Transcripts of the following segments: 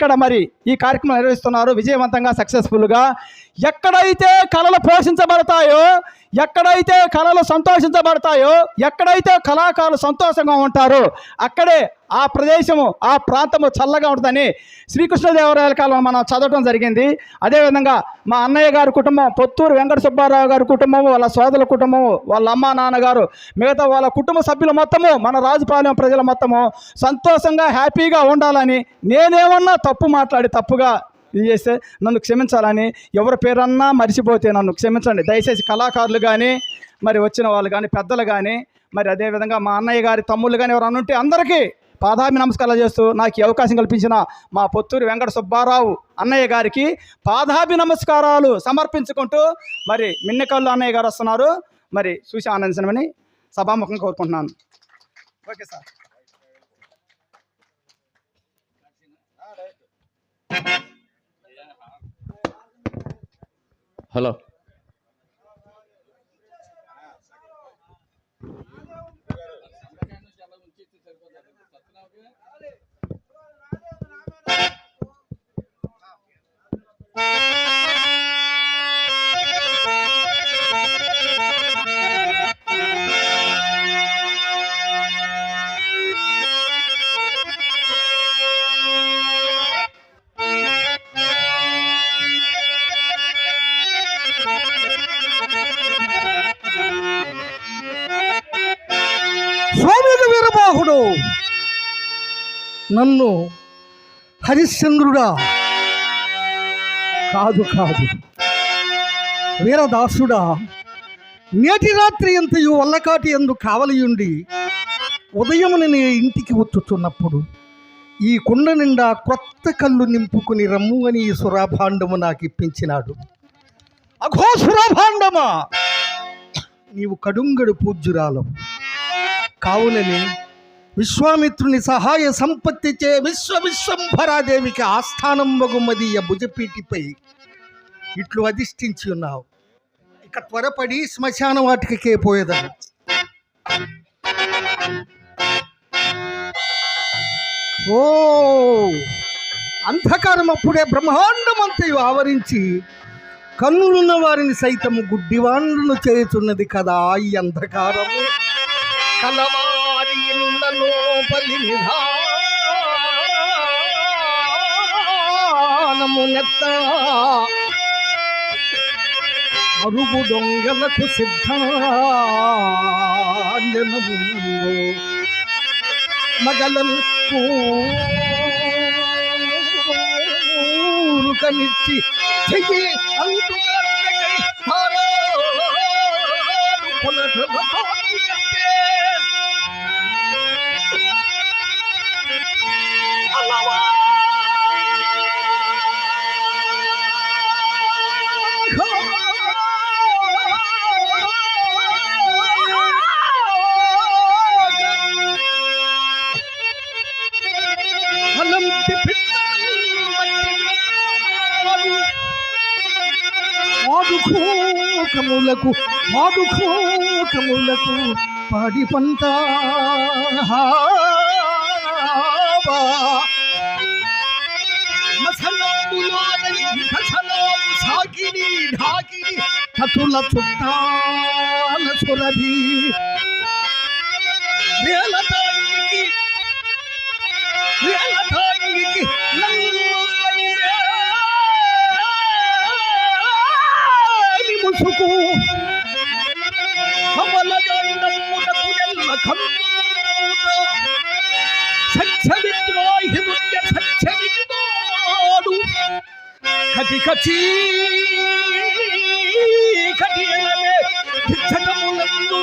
ఇక్కడ మరి ఈ కార్యక్రమం నిర్వహిస్తున్నారు? విజయవంతంగా సక్సెస్ఫుల్గా ఎక్కడైతే కళలు పోషించబడతాయో ఎక్కడైతే కళలు సంతోషించబడతాయో ఎక్కడైతే కళాకారులు సంతోషంగా ఉంటారో అక్కడే ఆ ప్రదేశము ఆ ప్రాంతము చల్లగా ఉంటుందని శ్రీకృష్ణదేవరాయల కాలం మనం చదవడం జరిగింది. అదేవిధంగా మా అన్నయ్య గారి కుటుంబం పొత్తూరు వెంకట సుబ్బారావు గారి కుటుంబము వాళ్ళ సోదరుల కుటుంబము వాళ్ళ అమ్మ నాన్నగారు మిగతా వాళ్ళ కుటుంబ సభ్యులు మొత్తము మన రాజుపాలెం ప్రజల మొత్తము సంతోషంగా హ్యాపీగా ఉండాలని నేనేమన్నా తప్పు మాట్లాడి తప్పుగా ఇది చేస్తే నన్ను క్షమించాలని ఎవరి పేరన్నా మర్చిపోతే నన్ను క్షమించండి. దయచేసి కళాకారులు కానీ మరి వచ్చిన వాళ్ళు కానీ పెద్దలు కానీ మరి అదేవిధంగా మా అన్నయ్య గారి తమ్ముళ్ళు కానీ ఎవరన్నా ఉంటే అందరికీ పాదాభి నమస్కారాలు చేస్తూ నాకు ఈ అవకాశం కల్పించిన మా పొత్తూరు వెంకట సుబ్బారావు అన్నయ్య గారికి పాదాభి నమస్కారాలు సమర్పించుకుంటూ మరి మిన్నకల్లు అన్నయ్య గారు వస్తున్నారు. మరి చూసి ఆనందించమని సభాముఖంగా కోరుకుంటున్నాను. Okay sir. Hello. స్వామికి వీరబాహుడు నన్ను హరిశ్చంద్రుడా? కాదు కాదు. వీరదాసుడా నేటి రాత్రి ఎంతయు వల్లకాటి ఎందు కావలియుండి ఉదయమున నీ ఇంటికి వచ్చుచున్నప్పుడు ఈ కుండ నిండా కొత్త కళ్ళు నింపుకుని రమ్ము అని ఈ సురాభాండము నాకు ఇప్పించినాడు అఘోసురాభాండమా? నీవు కడుంగడు పూజ్యురాలవు. కావునని విశ్వామిత్రుని సహాయ సంపత్తిచే విశ్వ విశ్వంభరాదేవికి ఆస్థానం మగుమదీయ భుజపీటిపై ఇట్లు అధిష్ఠించి ఉన్నావు. ఇక త్వరపడి శ్మశాన వాటికే పోయేదాన్ని ఓ! అంధకారం అప్పుడే బ్రహ్మాండమంతయు ఆవరించి కన్నులున్న వారిని సైతము గుడ్డివాండ్రును చేయుచున్నది కదా ఈ అంధకారము. కలవారి ఇళ్ళ లోపలి నిధానమునెత్త అరుగు దొంగలకు సిద్ధాంజనము మగలను ಮುಖನಿಚ್ಚಿ ಸಿಗಿ ಅಂತು మాదుకోకములకు మాదుకోకములకు పాడి పంట సాగిని ఢాకిని కతుల చుట్టాల సురభి వేలతానికి వేలతానికి నల్లని ముసుకు కమలగండమునకు నెల్ల కమ్ముత సత్యవిద్రోహిముల్య సత్యవిద్రోడు కటి కచి కటియలమే దిచ్చటములందు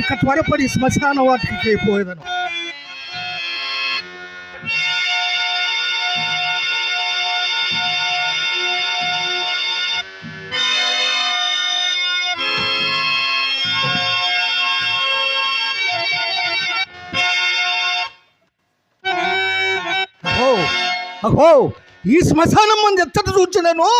ఇక త్వరపడి శ్మశాన వాటికి పోయేదను అహో ఈ శ్మశానం మంది ఎత్తట చూచినను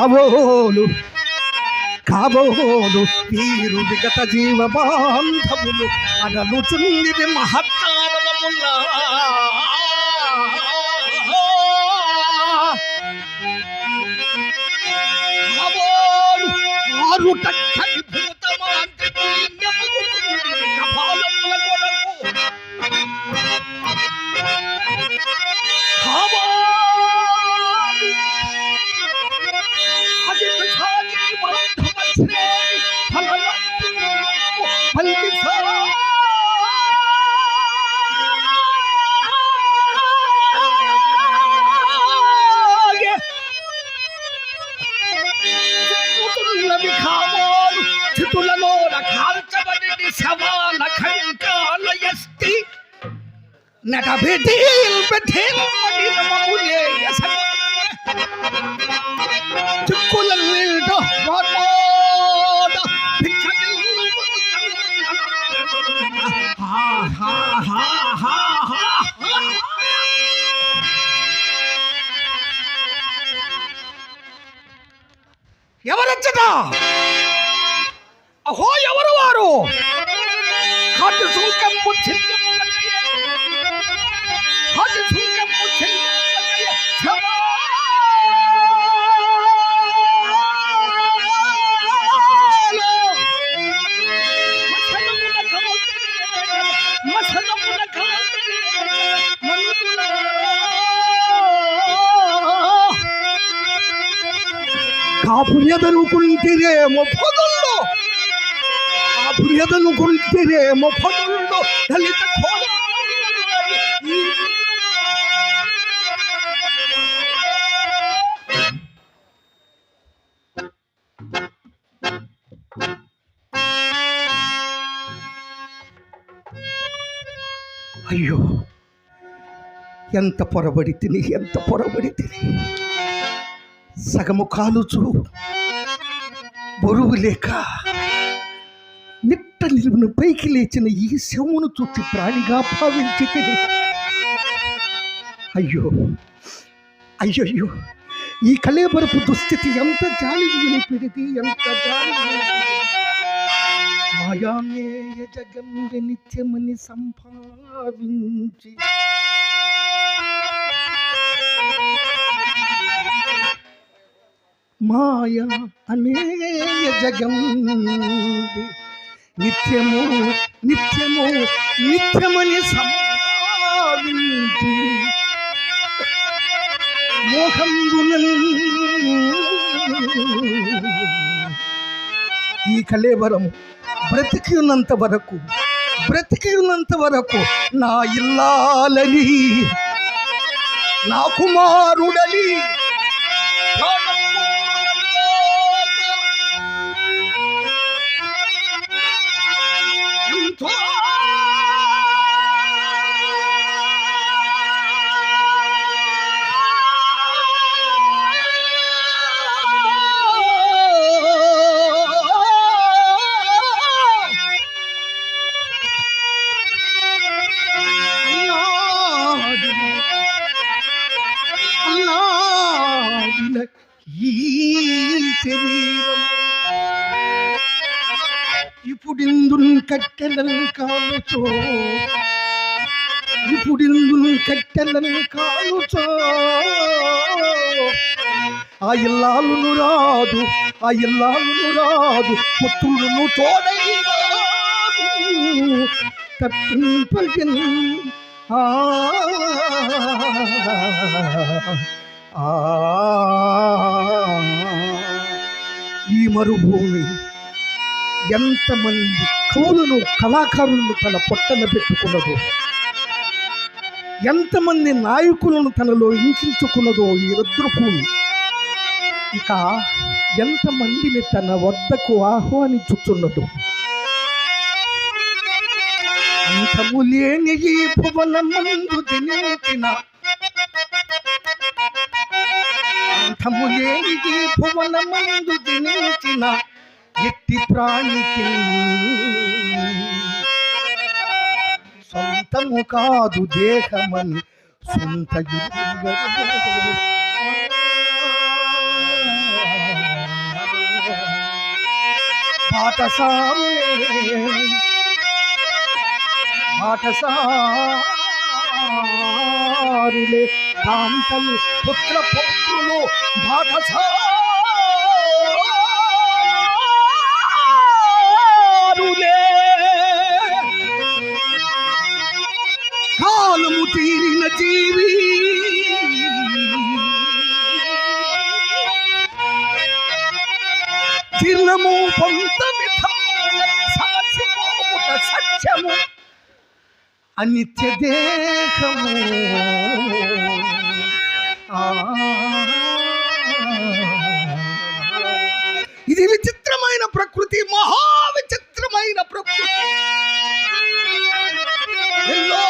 కాబోలు కాబోలు వీరు విగత జీవ బాంధవులు అనలుచుంది మహత్తారవముల్లా కాబోలు ఆరు టక్కని నట బెఠీల్ బెఠీల్ మడినమములే ఎసగు చిక్కులల్లిట వార్మోద భిక్షగిల్లు హా హా హా హా హా ఎవరచ్చట అహో ఎవరు వారు పుణ్యతను కాపు ఎదనుకుంటిరేమో ఆ పుణ్యతను ఎదనుకుంటిరేమో పొదల్లో దళిత అయ్యో ఎంత పొరబడి తిని ఎంత పొరబడి తిని సగము కాలుచు బరువు లేక నిట్ట నిలువును పైకి లేచిన ఈ శవమును చూసి ప్రాణిగా భావించి అయ్యో అయ్యయ్యో ఈ కలేబరపు దుస్థితి ఎంత జాలి వినిపిడిది ఎంత జాలి వినిపిడిది. నిత్యమని సంభావించి మాయ అనేయ జగం. నిత్యము నిత్యము నిత్యమని సంభావించి మోహంబునన్ ఈ కళేవరం బ్రతికి ఉన్నంత వరకు బ్రతికి ఉన్నంత వరకు నా ఇల్లాలని నా కుమారుడని ఈ శరీరం. ఇప్పుడిందున్ కట్టెలను కాలుచో. ఇప్పుడిందున్ కట్టెలను కాలుచో. ఆ ఇల్లాలును రాదు ఆ ఇల్లాలును రాదు పుత్రులను తోడై రాదు తప్పింపగిన్ ఆ ఈ మరుభూమి ఎంతమంది కవులను కళాకారులను తన పొట్టన పెట్టుకున్నదో ఎంతమంది నాయకులను తనలో ఇంకించుకున్నదో ఈ రుద్రభూమి. ఇక ఎంతమందిని తన వద్దకు ఆహ్వానించుచున్నదో. అంతము లేని ఈ భువనమందు జనించిన అర్థము లేనిది భువనమందు జనించిన ఎట్టి ప్రాణికి సొంతము కాదు దేహమని. సొంత పాఠశాలే. పాఠశాల. కాంతలు పుత్ర పౌత్రులు బాటసారులే అనిత్య దేహము. ఇది విచిత్రమైన ప్రకృతి మహా విచిత్రమైన ప్రకృతి. ఎన్నో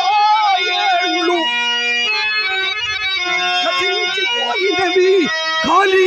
ఏళ్ళు ఖాళీ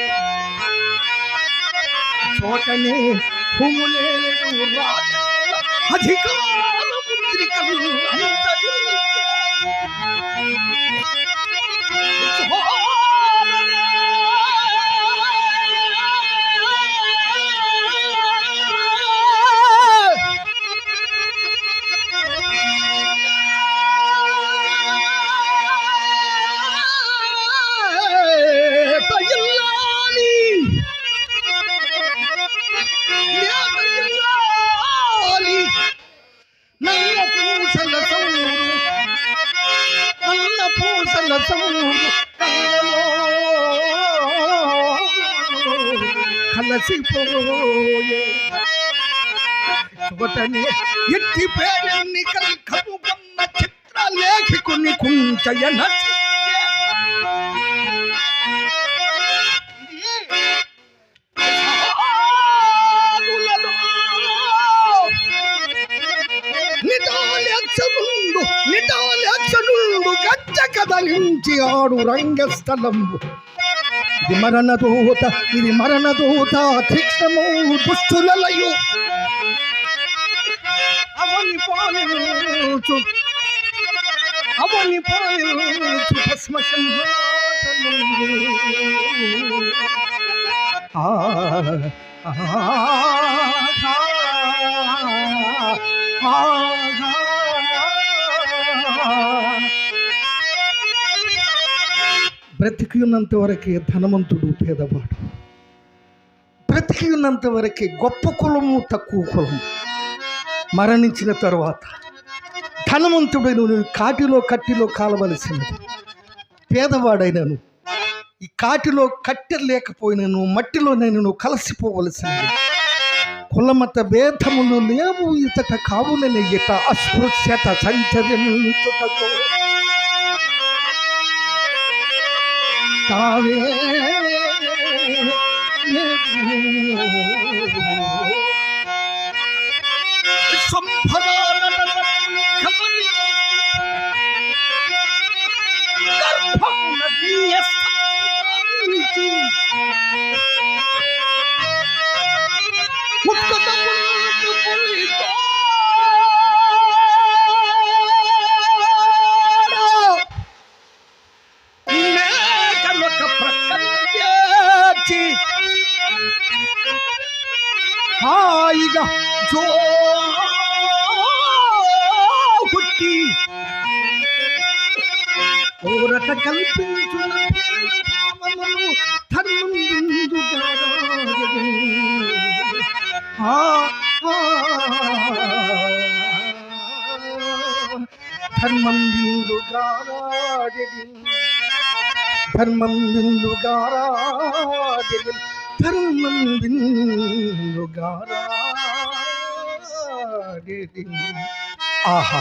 తోటనే కలము నిపుణలో భూములేడు రాజ అధికార పుత్రికలు కలసిపోయే చోటనే ఎట్టి పేరెన్నికలు కనుగొన్న చిత్రలేఖికుని కుంచయన నిటాలక్షనుండు కదలించి ఆడు రంగస్థలంబు. ఇది మరణ దూత ఇది మరణ దూత తీక్షణము దుష్టులలయు అవని పాలించు అవని పాలించు భస్మ సింహాసనము. ఆ ఆ ఆ బ్రతికి ఉన్నంత వరకే ధనవంతుడు పేదవాడు. బ్రతికి ఉన్నంత వరకే గొప్ప కులము తక్కువ కులము. మరణించిన తర్వాత ధనవంతుడైన నువ్వు కాటిలో కట్టిలో కాలవలసినది. పేదవాడైనను ఈ కాటిలో కట్టె లేకపోయినను మట్టిలో నేను నువ్వు కలిసిపోవలసినది. కులమత భేదములు లేవు ఇతట కావులని ఇత అస్పృశ్యత సంచరించుటకు ತಾವೇ ಸಂಪದ కొట్టి ఊరట కల్పించున్న భావములు ధర్మందుగా ధర్మం బిందుగారాడెడి ధర్మం బిందుగారాడెడి ధర్మం బిందుగారాడెడి ఆహా.